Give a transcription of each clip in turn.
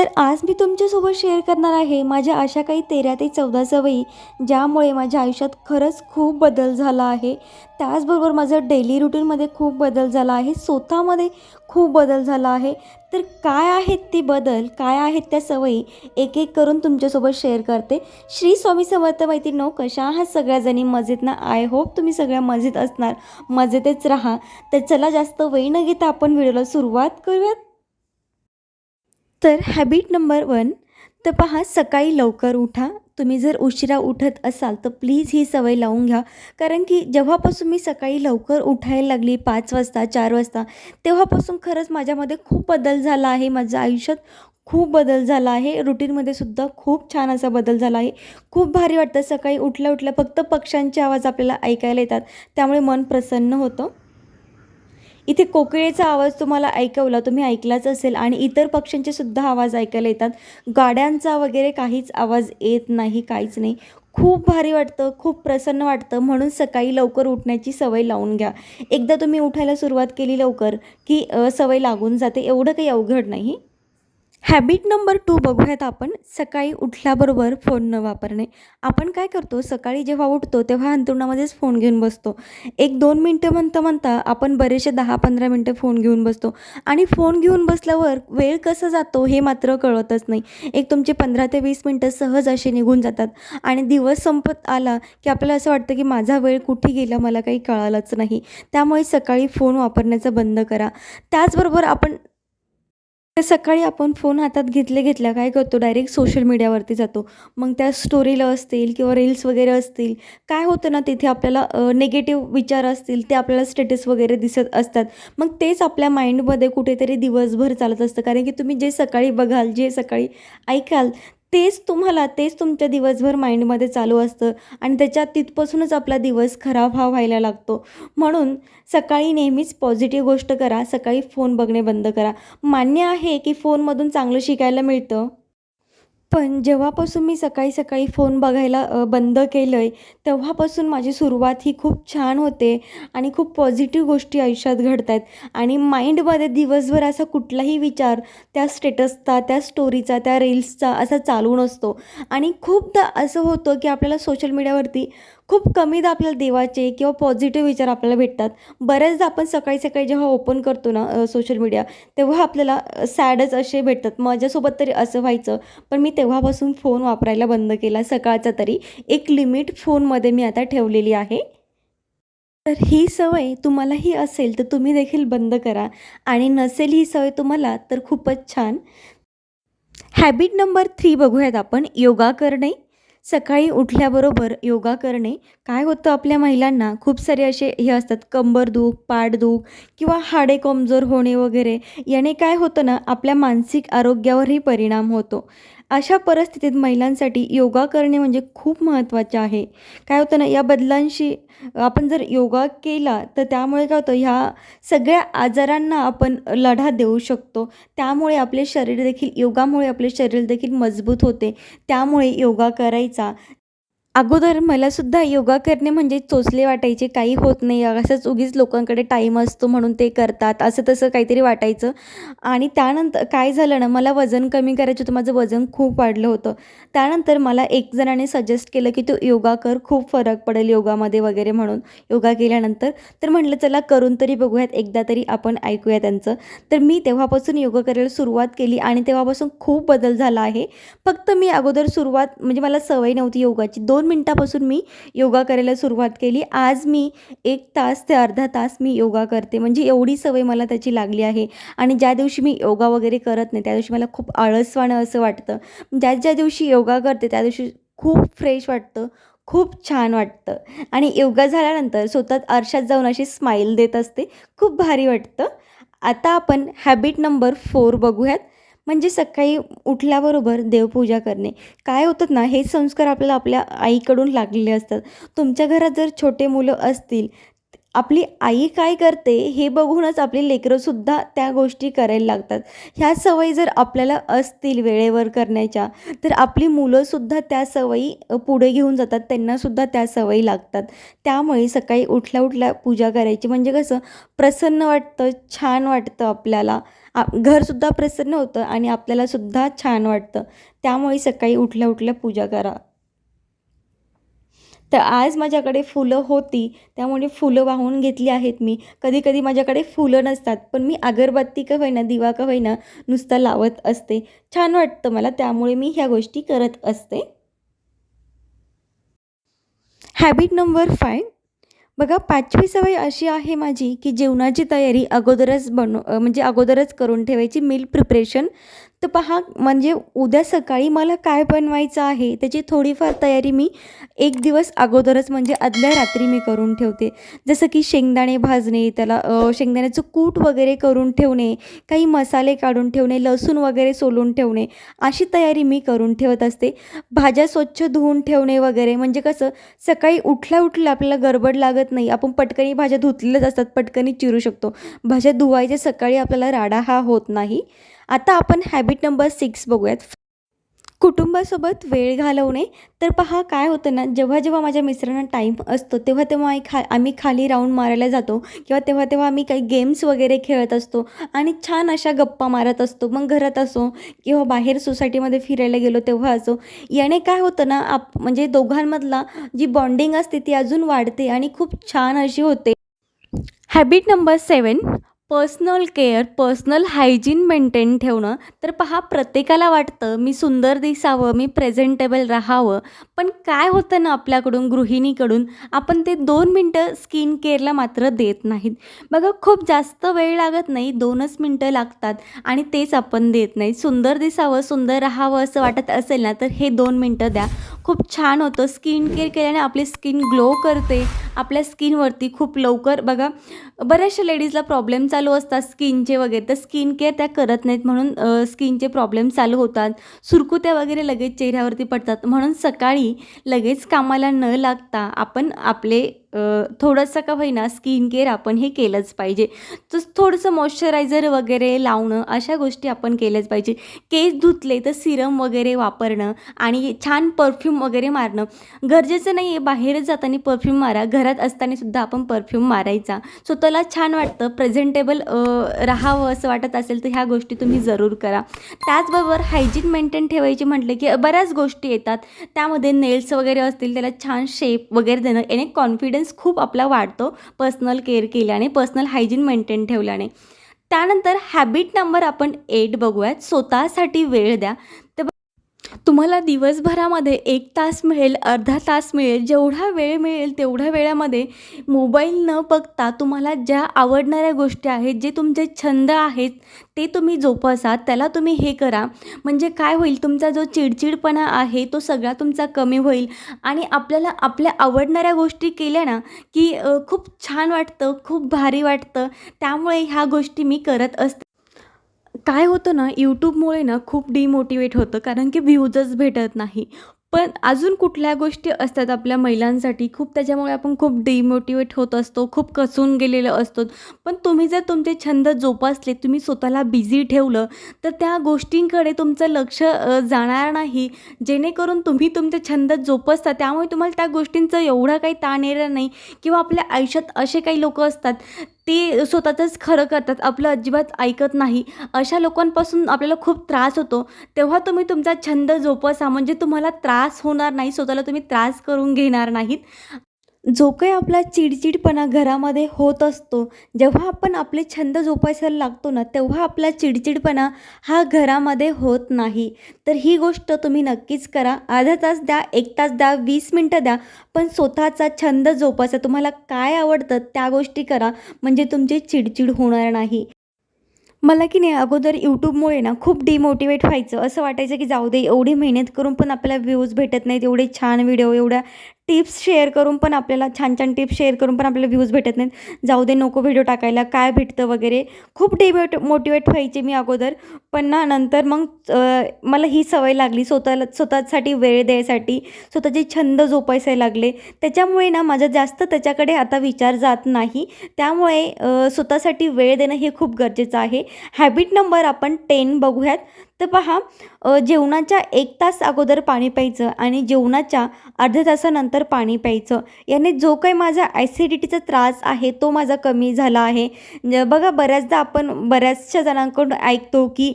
तर आज मी तुमच्यासोबत शेअर करणार आहे माझ्या अशा काही तेरा ते चौदा सवयी ज्यामुळे माझ्या आयुष्यात खरंच खूप बदल झाला आहे. त्याचबरोबर माझं डेली रुटीनमध्ये खूप बदल झाला आहे. स्वतःमध्ये खूप बदल झाला आहे. तर काय आहेत ती बदल काय आहेत त्या सवयी एक एक करून तुमच्यासोबत शेअर करते. श्री स्वामी समर्थ मैत्रिणो कशा आहात सगळ्याजणी? मजेत ना? आय होप तुम्ही सगळ्या मजेत असणार. मजेतच राहा. तर चला जास्त वेळ न घेता आपण व्हिडिओला सुरुवात करूयात. तर हॅबिट नंबर वन तर पहा सकाळी लवकर उठा. तुम्ही जर उशिरा उठत असाल तर प्लीज ही सवय लावून घ्या. कारण की जेव्हापासून मी सकाळी लवकर उठायला लागली पाच वाजता चार वाजता तेव्हापासून खरंच माझ्यामध्ये खूप बदल झाला आहे. माझ्या आयुष्यात खूप बदल झाला आहे. रुटीनमध्ये सुद्धा खूप छान असा बदल झाला आहे. खूप भारी वाटतं. सकाळी उठल्या उठल्या फक्त पक्ष्यांचे आवाज आपल्याला ऐकायला येतात. त्यामुळे मन प्रसन्न होतं. इथे कोकिळेचा आवाज तुम्हाला ऐकवला तुम्ही ऐकलाच असेल आणि इतर पक्ष्यांचे सुद्धा आवाज ऐकायला येतात. गाड्यांचा वगैरे काहीच आवाज येत नाही काहीच नाही. खूप भारी वाटतं खूप प्रसन्न वाटतं. म्हणून सकाळी लवकर उठण्याची सवय लावून घ्या. एकदा तुम्ही उठायला सुरुवात केली लवकर की सवय लागून जाते. एवढं काही अवघड नाही. हॅबिट नंबर टू बघूयात आपण. सकाळी उठल्याबरोबर फोन न वापरणे. आपण काय करतो? सकाळी जेव्हा उठतो तेव्हा अंतरुणामध्येच फोन घेऊन बसतो. एक दोन मिनटं म्हणता म्हणता आपण बरेचसे दहा पंधरा मिनटं फोन घेऊन बसतो. आणि फोन घेऊन बसल्यावर वेळ कसा जातो हे मात्र कळतच नाही. एक तुमचे पंधरा ते वीस मिनटं सहज असे निघून जातात. आणि दिवस संपत आला की आपल्याला असं वाटतं की माझा वेळ कुठे गेला मला काही कळालंच नाही. त्यामुळे सकाळी फोन वापरण्याचं बंद करा. त्याचबरोबर आपण सकाळी आपण फोन हातात घेतले घेतल्या काय करतो? डायरेक्ट सोशल मीडियावरती जातो. मग त्या स्टोरीला असतील किंवा रील्स वगैरे असतील काय होतं ना तिथे आपल्याला नेगेटिव्ह विचार असतील ते आपल्याला स्टेटस वगैरे दिसत असतात. मग तेच आपल्या माइंडमध्ये कुठेतरी दिवसभर चालत असतं. कारण की तुम्ही जे सकाळी बघाल जे सकाळी ऐकाल तेच तुम्हाला तेच तुमच्या दिवसभर माइंडमध्ये चालू असतं आणि त्याच्यात तिथपासूनच आपला दिवस खराब हा व्हायला लागतो. म्हणून सकाळी नेहमीच पॉझिटिव्ह गोष्ट करा सकाळी फोन बघणे बंद करा. मान्य आहे की फोनमधून चांगलं शिकायला मिळतं. पण जेव्हापासून मी सकाळी सकाळी फोन बघायला बंद केलं आहे तेव्हापासून माझी सुरुवात ही खूप छान होते आणि खूप पॉझिटिव्ह गोष्टी आयुष्यात घडत आहेत आणि माइंडमध्ये दिवसभर असा कुठलाही विचार त्या स्टेटसचा त्या स्टोरीचा त्या रील्सचा असा चालू नसतो. आणि खूपदा असं होतं की आपल्याला सोशल मीडियावरती खूप कमीदा आपल्याला देवाचे किंवा पॉझिटिव्ह विचार आपल्याला भेटतात. बऱ्याचदा आपण सकाळी सकाळी जेव्हा ओपन करतो ना सोशल मीडिया तेव्हा आपल्याला सॅडच असे भेटतात. माझ्यासोबत तरी असं व्हायचं पण मी तेव्हापासून फोन वापरायला बंद केला सकाळचा तरी. एक लिमिट फोनमध्ये मी आता ठेवलेली आहे. तर ही सवय तुम्हालाही असेल तर तुम्ही देखील बंद करा. आणि नसेल ही सवय तुम्हाला तर खूपच छान. हॅबिट नंबर थ्री बघूयात आपण. योगा करणे सकाळी उठल्याबरोबर योगा करणे काय होतं आपल्या महिलांना? खूप सारे असे हे असतात कंबरदुख पाठदुख किंवा हाडे कमजोर होणे वगैरे. याने काय होतं ना आपल्या मानसिक आरोग्यावरही परिणाम होतो. अशा परिस्थितीत महिलांसाठी योगा करणे म्हणजे खूप महत्त्वाचे आहे. काय होतं ना या बदलांशी आपण जर योगा केला तर त्यामुळे काय होतं ह्या सगळ्या आजारांना आपण लढा देऊ शकतो. त्यामुळे आपले शरीर देखील योगामुळे आपले शरीर देखील मजबूत होते. त्यामुळे योगा करायचा. अगोदर मलासुद्धा योगा करणे म्हणजे चोचले वाटायचे काही होत नाही. असंच उगीच लोकांकडे टाईम असतो म्हणून ते करतात. असं तसं काहीतरी वाटायचं. आणि त्यानंतर काय झालं ना मला वजन कमी करायचं होतं. माझं वजन खूप वाढलं होतं. त्यानंतर मला एक जणाने सजेस्ट केलं की तू योगा कर खूप फरक पडेल योगामध्ये वगैरे म्हणून. योगा केल्यानंतर तर म्हटलं चला करून तरी बघूयात. एकदा तरी आपण ऐकूया त्यांचं. तर मी तेव्हापासून योगा करायला सुरुवात केली आणि तेव्हापासून खूप बदल झाला आहे. फक्त मी अगोदर सुरुवात म्हणजे मला सवय नव्हती योगाची. दोन मिनटापासून मी योगा करायला सुरुवात केली. आज मी एक तास ते अर्धा तास मी योगा करते. म्हणजे एवढी सवय मला त्याची लागली आहे. आणि ज्या दिवशी मी योगा वगैरे करत नाही त्या दिवशी मला खूप आळसवाणं असं वाटतं. ज्या ज्या दिवशी योगा करते त्या दिवशी खूप फ्रेश वाटतं खूप छान वाटतं. आणि योगा झाल्यानंतर स्वतः आरशात जाऊन अशी स्माईल देत असते. खूप भारी वाटतं. आता आपण हॅबिट नंबर फोर बघूयात. म्हणजे सकाळी उठल्याबरोबर देवपूजा करणे. काय होतात ना हे संस्कार आपल्याला आपल्या आईकडून लागलेले असतात. तुमच्या घरात जर छोटे मुलं असतील आपली आई काय करते हे बघूनच आपली लेकरंसुद्धा त्या गोष्टी करायला लागतात. ह्या सवयी जर आपल्याला असतील वेळेवर करण्याच्या तर आपली मुलंसुद्धा त्या सवयी पुढे घेऊन जातात. त्यांनासुद्धा त्या सवयी लागतात. त्यामुळे सकाळी उठल्या उठल्या पूजा करायची. म्हणजे कसं प्रसन्न वाटतं छान वाटतं आपल्याला. घरसुद्धा प्रसन्न होतं आणि आपल्यालासुद्धा छान वाटतं. त्यामुळे सकाळी उठल्या उठल्या पूजा करा. तर आज माझ्याकडे फुलं होती त्यामुळे फुलं वाहून घेतली आहेत मी. कधी कधी माझ्याकडे फुलं नसतात पण मी अगरबत्ती का होईना दिवा का होईना नुसता लावत असते. छान वाटतं मला त्यामुळे मी ह्या गोष्टी करत असते. हॅबिट नंबर फाय बघा पाचवी सवय अशी आहे माझी की जेवणाची तयारी अगोदरच बनव म्हणजे अगोदरच करून ठेवायची मील प्रिपरेशन तर पहा म्हणजे उद्या सकाळी मला काय बनवायचं आहे त्याची थोडीफार तयारी मी एक दिवस अगोदरच म्हणजे आदल्या रात्री मी करून ठेवते. जसं की शेंगदाणे भाजणे त्याला शेंगदाण्याचं कूट वगैरे करून ठेवणे काही मसाले काढून ठेवणे लसूण वगैरे सोलून ठेवणे अशी तयारी मी करून ठेवत असते. भाज्या स्वच्छ धुवून ठेवणे वगैरे म्हणजे कसं सकाळी उठल्या उठल्या आपल्याला गडबड लागत नाही. आपण पटकनी भाज्या धुतलेल्याच असतात पटकनी चिरू शकतो. भाज्या धुवायच्या सकाळी आपल्याला राडा हा होत नाही. आता आपण हॅबिट नंबर सिक्स बघूयात. कुटुंबासोबत वेळ घालवणे. तर पहा काय होतं ना जेव्हा जेव्हा माझ्या मित्रांना टाईम असतो तेव्हा तेव्हा आम्ही खा आम्ही खाली राऊंड मारायला जातो. किंवा तेव्हा तेव्हा आम्ही काही गेम्स वगैरे खेळत असतो. आणि छान अशा गप्पा मारत असतो. मग घरात असो किंवा बाहेर सोसायटीमध्ये फिरायला गेलो तेव्हा असो. याने काय होतं ना आप म्हणजे दोघांमधला जी बॉन्डिंग असते ती अजून वाढते आणि खूप छान अशी होते. Habit number seven personal care personal hygiene maintain ठेवणं. तर पहा प्रत्येकाला वाटतं मी सुंदर दिसावं मी प्रेझेंटेबल राहावं. पण काय होतं ना आपल्याकडून गृहिणीकडून आपण ते दोन मिनटं स्किन केअरला मात्र देत नाहीत. बघा खूप जास्त वेळ लागत नाही दोनच मिनटं लागतात आणि तेच आपण देत नाही. सुंदर दिसावं सुंदर राहावं असं वाटत असेल ना तर हे दोन मिनटं द्या. खूप छान होतं स्किन केअर केल्याने आपली स्किन ग्लो करते. आपल्या स्किनवरती खूप लवकर बघा बऱ्याचशा लेडीजला प्रॉब्लेम चालू असतात स्किनचे वगैरे. तर स्किन केअर त्या करत नाहीत म्हणून स्किनचे प्रॉब्लेम चालू होतात. सुरकुत्या वगैरे लगेच चेहऱ्यावरती पडतात. म्हणून सकाळी लगेच कामाला न लागता आपण आपले थोडंसं का होईना स्किन केअर आपण हे केलंच पाहिजे. तर थोडंसं मॉइश्चरायझर वगैरे लावणं अशा गोष्टी आपण केल्याच पाहिजे. केस धुतले तर सिरम वगैरे वापरणं आणि छान परफ्यूम वगैरे मारणं. गरजेचं नाही आहे बाहेरच जाताना परफ्यूम मारा. घरात असताना सुद्धा आपण परफ्यूम मारायचा. स्वतःला छान वाटतं. प्रेझेंटेबल राहावं असं वाटत असेल तर ह्या गोष्टी तुम्ही जरूर करा. त्याचबरोबर हायजीन मेंटेन ठेवायची म्हटलं की बऱ्याच गोष्टी येतात. त्यामध्ये नेल्स वगैरे असतील त्याला छान शेप वगैरे देणं याने कॉन्फिडन्स खूप आपला वाढतो. पर्सनल केअर केल्याने पर्सनल हायजीन मेंटेन ठेवल्याने. त्यानंतर हॅबिट नंबर आपण एट बघूयात. स्वतःसाठी वेळ द्या. तर तुम्हाला दिवसभरामध्ये एक तास मिळेल अर्धा तास मिळेल जेवढा वेळ मिळेल तेवढ्या वेळामध्ये मोबाईल न बघता तुम्हाला ज्या आवडणाऱ्या गोष्टी आहेत जे तुमचे छंद आहेत ते तुम्ही जोपासा त्याला तुम्ही हे करा. म्हणजे काय होईल तुमचा जो चिडचिडपणा आहे तो सगळा तुमचा कमी होईल आणि आपल्याला आपल्या आवडणाऱ्या गोष्टी केल्या ना की खूप छान वाटतं खूप भारी वाटतं. त्यामुळे ह्या गोष्टी मी करत असते. काय होतं ना यूट्यूबमुळे ना खूप डिमोटिवेट होतं कारण की व्ह्यूजच भेटत नाही. पण अजून कुठल्या गोष्टी असतात आपल्या महिलांसाठी खूप त्याच्यामुळे आपण खूप डिमोटिवेट होत असतो खूप कसून गेलेलो असतो. पण तुम्ही जर तुमचे छंद जोपासले तुम्ही स्वतःला बिझी ठेवलं तर त्या गोष्टींकडे तुमचं लक्ष जाणार नाही. जेणेकरून तुम्ही तुमचे छंद जोपासता त्यामुळे तुम्हाला त्या गोष्टींचं एवढा काही ताण येणार नाही. किंवा आपल्या आयुष्यात असे काही लोक असतात ते स्वतःचंच खरं करतात आपलं अजिबात ऐकत नाही. अशा लोकांपासून आपल्याला खूप त्रास होतो. तेव्हा तुम्ही तुमचा छंद जोपासा म्हणजे तुम्हाला त्रास होणार नाही स्वतःला तुम्ही त्रास करून घेणार नाहीत. जो काही आपला चिडचिडपणा घरामध्ये होत असतो जेव्हा आपण आपले छंद जोपासायला लागतो ना तेव्हा आपला चिडचिडपणा हा घरामध्ये होत नाही. तर ही गोष्ट तुम्ही नक्कीच करा. अर्धा तास द्या एक तास द्या वीस मिनटं द्या पण स्वतःचा छंद जोपासा. तुम्हाला काय आवडतं त्या गोष्टी करा म्हणजे तुमची चिडचिड होणार नाही. मला की नाही अगोदर यूट्यूबमुळे ना खूप डिमोटिवेट व्हायचं. असं वाटायचं की जाऊ दे एवढी मेहनत करून पण आपल्याला व्ह्यूज भेटत नाहीत एवढे छान व्हिडिओ एवढ्या टिप्स शेअर करून पण आपल्याला छान छान टिप्स शेअर करून पण आपल्याला व्ह्यूज भेटत नाहीत. जाऊ दे नको व्हिडिओ टाकायला काय भेटतं वगैरे. खूप डिमोट मोटिवेट व्हायचे मी अगोदर. पण ना नंतर मग मला ही सवय लागली स्वतःला स्वतःसाठी वेळ द्यायसाठी. स्वतःचे छंद जोपायसाय लागले. त्याच्यामुळे ना माझा जास्त त्याच्याकडे आता विचार जात नाही. त्यामुळे स्वतःसाठी वेळ देणं हे खूप गरजेचं आहे. हॅबिट नंबर आपण टेन बघूयात. तर पहा जेवणाच्या एक तास अगोदर पाणी प्यायचं आणि जेवणाच्या अर्ध्या तासानंतर पाणी प्यायचं. याने जो काही माझा ॲसिडिटीचा त्रास आहे तो माझा कमी झाला आहे. बघा बऱ्याचदा आपण बऱ्याचशा जणांकडून ऐकतो की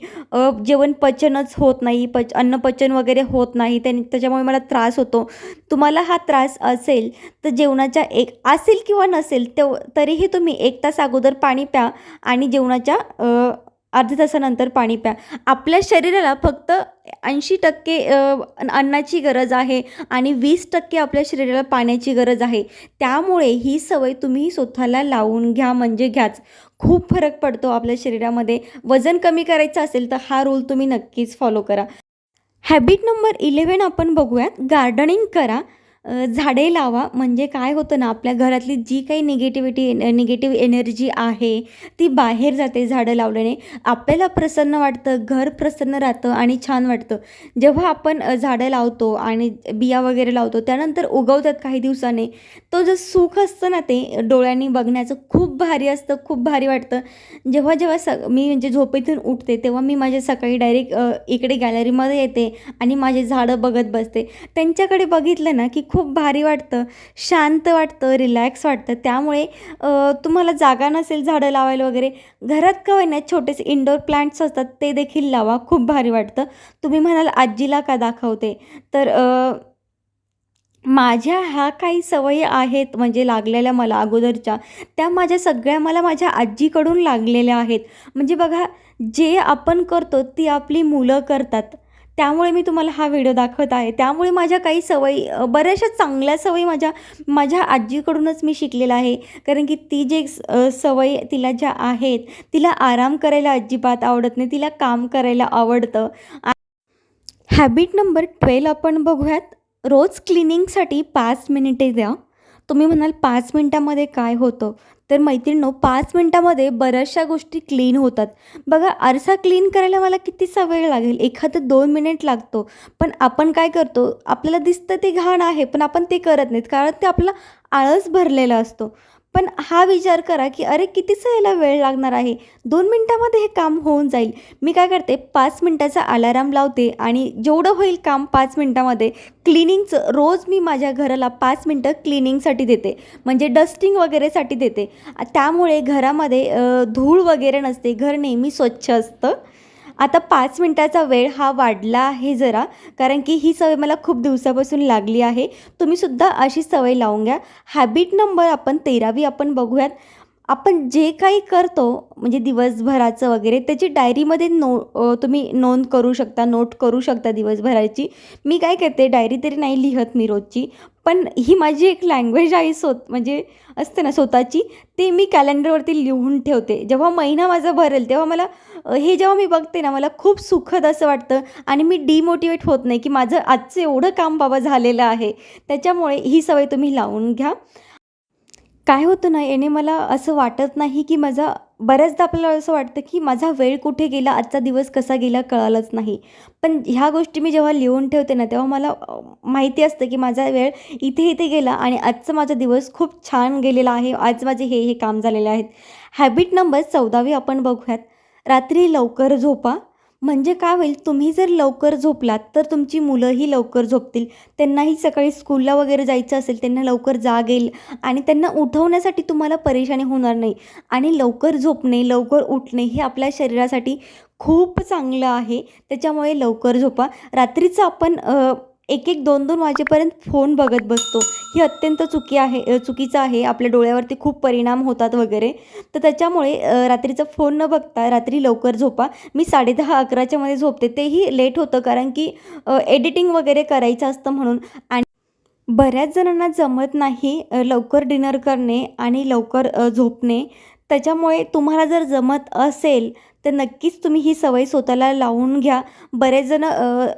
जेवण पचनच होत नाही पच अन्नपचन वगैरे होत नाही त्याने त्याच्यामुळे मला त्रास होतो. तुम्हाला हा त्रास असेल तर जेवणाच्या एक असेल किंवा नसेल तेव तरीही तुम्ही एक तास अगोदर पाणी प्या आणि जेवणाच्या अर्ध्या तासानंतर पाणी प्या. आपल्या शरीराला फक्त ऐंशी टक्के अन्नाची गरज आहे आणि वीस टक्के आपल्या शरीराला पाण्याची गरज आहे. त्यामुळे ही सवय तुम्ही स्वतःला लावून घ्या म्हणजे घ्याच. खूप फरक पडतो आपल्या शरीरामध्ये. वजन कमी करायचं असेल तर हा रूल तुम्ही नक्कीच फॉलो करा. हॅबिट नंबर इलेवन आपण बघूयात. गार्डनिंग करा. झाडे लावा. म्हणजे काय होतं ना आपल्या घरातली जी काही निगेटिव्हिटी निगेटिव्ह एनर्जी आहे ती बाहेर जाते झाडं लावल्याने. आपल्याला प्रसन्न वाटतं घर प्रसन्न राहतं आणि छान वाटतं. जेव्हा आपण झाडं लावतो आणि बिया वगैरे लावतो त्यानंतर उगवतात काही दिवसाने तो जो सुख असतं ना ते डोळ्यांनी बघण्याचं खूप भारी असतं खूप भारी वाटतं. जेव्हा जेव्हा स मी म्हणजे झोपेतून उठते तेव्हा मी माझ्या सकाळी डायरेक्ट इकडे गॅलरीमध्ये येते आणि माझे झाडं बघत बसते. त्यांच्याकडे बघितलं ना की खूप भारी वाटतं शांत वाटतं रिलॅक्स वाटतं. त्यामुळे तुम्हाला जागा नसेल झाडं लावायला वगैरे घरात का होईना छोटेसे इंडोर प्लांट्स असतात ते देखील लावा खूप भारी वाटतं. तुम्ही म्हणाल आजीला का दाखवते? तर माझ्या ह्या काही सवयी आहेत म्हणजे लागलेल्या मला अगोदरच्या. त्या माझ्या सगळ्या मला माझ्या आजीकडून लागलेल्या आहेत. म्हणजे बघा जे आपण करतो ती आपली मुलं करतात. त्यामुळे मी तुम्हाला हा व्हिडिओ दाखवत आहे. त्यामुळे माझ्या काही सवयी बऱ्याचशा चांगल्या सवयी माझ्या माझ्या आजीकडूनच मी शिकलेलं आहे. कारण की ती जे सवयी तिला ज्या आहेत तिला आराम करायला अजिबात आवडत नाही तिला काम करायला आवडतं. हॅबिट नंबर ट्वेल्व आपण बघूयात. रोज क्लिनिंगसाठी पाच मिनिटे द्या. तुम्ही म्हणाल पाच मिनटामध्ये काय होतं? तर मैत्रिणींनो पाच मिनटामध्ये बऱ्याचशा गोष्टी क्लीन होतात. बघा आरसा क्लीन करायला मला कितीसा वेळ लागेल. एखादं दोन मिनिट लागतो. पण आपण काय करतो? आपल्याला दिसतं ते घाण आहे पण आपण ते करत नाहीत. कारण ते आपला आळस भरलेला असतो. पण हा विचार करा की अरे किती याला वेळ लागणार आहे? दोन मिनटामध्ये हे काम होऊन जाईल. मी काय करते पाच मिनटाचा अलाराम लावते आणि जेवढं होईल काम पाच मिनटामध्ये क्लिनिंगचं रोज मी माझ्या घराला पाच मिनटं क्लिनिंगसाठी देते. म्हणजे डस्टिंग वगैरेसाठी देते. त्यामुळे घरामध्ये धूळ वगैरे नसते. घर नेहमी स्वच्छ असतं. आता पाच मिनटाचा वेळ हा वाढला आहे जरा कारण की ही सवय मला खूप दिवसापासून लागली आहे. तुम्हीसुद्धा अशी सवय लावून घ्या. हॅबिट नंबर आपण तेरावी आपण बघूयात. आपण जे काही करतो म्हणजे दिवसभराचं वगैरे त्याची डायरीमध्ये नो तुम्ही नोंद करू शकता नोट करू शकता दिवसभराची. मी काय करते डायरी तरी नाही लिहत मी रोजची पण ही माझी एक लँग्वेज आहे स्वत म्हणजे असते ना स्वतःची ते मी कॅलेंडरवरती लिहून ठेवते. जेव्हा महिना माझा भरेल तेव्हा मला हे जेव्हा मी बघते ना मला खूप सुखद असं वाटतं आणि मी डिमोटिवेट होत नाही की माझं आजचं एवढं काम बाबा झालेलं आहे. त्याच्यामुळे ही सवय तुम्ही लावून घ्या. काय होतं ना याने मला असं वाटत नाही की माझा बऱ्याचदा आपल्याला असं वाटतं की माझा वेळ कुठे गेला आजचा दिवस कसा गेला कळालाच नाही. पण ह्या गोष्टी मी जेव्हा लिहून ठेवते ना तेव्हा मला माहिती असतं की माझा वेळ इथे इथे गेला आणि आजचा माझा दिवस खूप छान गेलेला आहे आज माझे हे हे काम झालेले आहेत. हॅबिट नंबर चौदावी आपण बघूयात. रात्री लवकर झोपा. म्हणजे काय होईल तुम्ही जर लवकर झोपलात तर तुमची मुलंही लवकर झोपतील. त्यांनाही सकाळी स्कूलला वगैरे जायचं असेल त्यांना लवकर जाग येईल आणि त्यांना उठवण्यासाठी तुम्हाला परेशानी होणार नाही. आणि लवकर झोपणे लवकर उठणे हे आपल्या शरीरासाठी खूप चांगलं आहे. त्याच्यामुळे लवकर झोपा. रात्रीचं आपण एक एक दोन दोन वाजेपर्यंत फोन बघत बसतो. ही अत्यंत चुकी आहे चुकीचं आहे. आपल्या डोळ्यावरती खूप परिणाम होतात वगैरे. तर त्याच्यामुळे रात्रीचा फोन न बघता रात्री लवकर झोपा. मी साडेदहा अकराच्या मध्ये झोपते. तेही लेट होतं कारण की एडिटिंग वगैरे करायचं असतं म्हणून. आणि बऱ्याच जणांना जमत नाही लवकर डिनर करणे आणि लवकर झोपणे. त्याच्यामुळे तुम्हाला जर जमत असेल तर नक्कीच तुम्ही ही सवय स्वतःला लावून घ्या. बरेच जण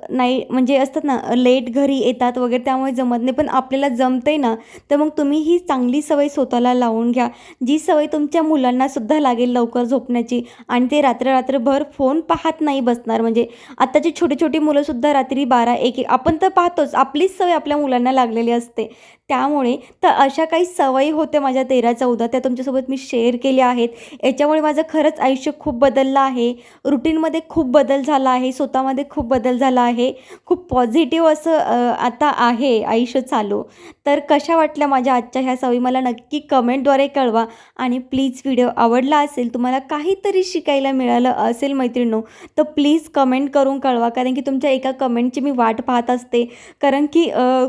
नाही म्हणजे असतात ना लेट घरी येतात वगैरे त्यामुळे जमत नाही. पण आपल्याला जमते ना तर मग तुम्ही ही चांगली सवय स्वतःला लावून घ्या. जी सवय तुमच्या मुलांनासुद्धा लागेल लवकर झोपण्याची आणि ते रात्र रात्रभर फोन पाहत नाही बसणार. म्हणजे आत्ताची छोटी छोटी मुलंसुद्धा रात्री बारा एक एक आपण तर पाहतोच आपलीच सवय आपल्या मुलांना लागलेली असते. त्यामुळे तर अशा काही सवयी होत्या माझ्या तेरा चौदा त्या तुमच्यासोबत मी शेअर केल्या आहेत. याच्यामुळे माझं खरंच आयुष्य खूप बदललं आहे. रुटीनमध्ये खूप बदल झाला आहे. स्वतःमध्ये खूप बदल झाला आहे. खूप पॉझिटिव्ह असं आता आहे आयुष्य चालू. तर कशा वाटल्या माझ्या आजच्या ह्या सवयी? मला नक्की कमेंटद्वारे कळवा. आणि प्लीज व्हिडिओ आवडला असेल तुम्हाला काहीतरी शिकायला मिळालं असेल मैत्रिणो तर प्लीज कमेंट करून कळवा. कारण की तुमच्या एका कमेंटची मी वाट पाहत असते. कारण की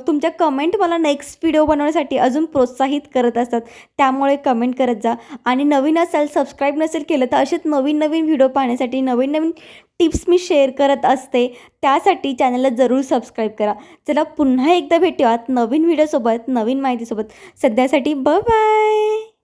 तुमच्या कमेंट मला नेक्स्ट व्हिडिओ बनवण्यासाठी अजून प्रोत्साहित करत असतात. त्यामुळे कमेंट करत जा. आणि नवीन असाल सबस्क्राईब नसेल केलं तर असेच नवीन नवीन व्हिडिओ व्हिडिओ पाहण्यासाठी नवीन नवीन टिप्स मी शेअर करत असते त्यासाठी चॅनलला जरूर सबस्क्राईब करा. चला पुन्हा एकदा भेटूयात नवीन व्हिडिओसोबत नवीन माहितीसोबत. सध्यासाठी ब बाय